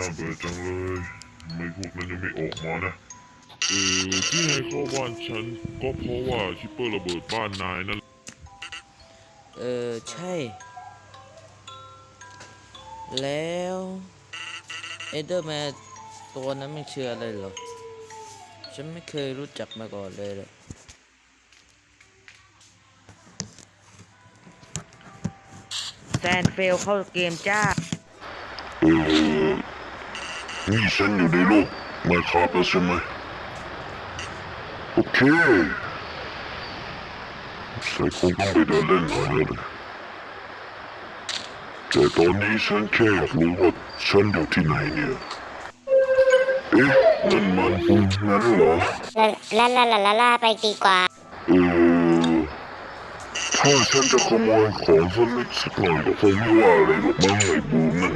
น่าเบื่อจังเลยไม่พวกนั้นยังไม่ออกมานะเออที่ให้เข้าบ้านฉันก็เพราะว่าคิปเปอร์ระเบิดบ้านนายนั่นเออใช่ แล้วเอเดอร์แมนตัวนั้นไม่เชื่อเลยเหรอ ฉันไม่เคยรู้จักมาก่อนเลยเลยแซนเฟลเข้าเกมจ้าเออ นี่ฉันอยู่ในโลกไม่ครับแล้วใช่ไหมโอเคใส่คงต้องไปเดินเล่นหน่อยแล้วนะแต่ตอนนี้ฉันแค่อยากรู้ว่าฉันอยู่ที่ไหนเนี่ยเอ๊ะนั่นมันนั่นเหรอลาลาลาลาลาไปดีกว่าเออถ้าฉันจะขโมยของสักเล็กสักหน่อยก็คงไม่ว่าอะไรหรอกมั้งไอ้บูมนั่น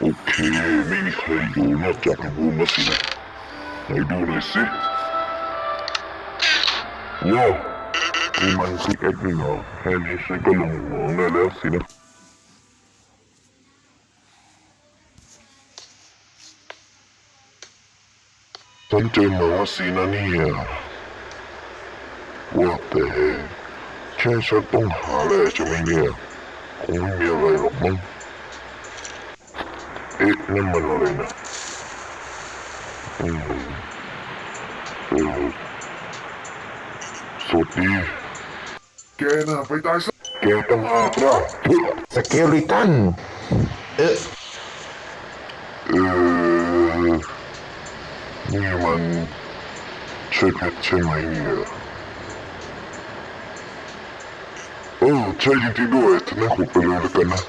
โอเคไม่มีใครอยู่นอกจากไอ้บูมสินะไหนดูหน่อยสิว้าวนี่มันคือเอ็ดนี่เหรอแค่นี้ฉันก็ลงหัวได้แล้วสินะฉันเจอหมาสินะเนี่ยว่าแต่แค่ฉันต้องหาอะไรใช่ไหมเนี่ยคงไม่มีอะไรหรอกมั้ง อ๊ะนั่นมันอะไรนะเออสวัสดีแกน่ะไปตายซะแกต้องหากนะสเกลิตันเอ๊ะเออนี่มันใช่เพชรใช่ไหมเนี่ยเออใช่จริงๆด้วยท่านั้นขุดไปเลยแล้วกันนะ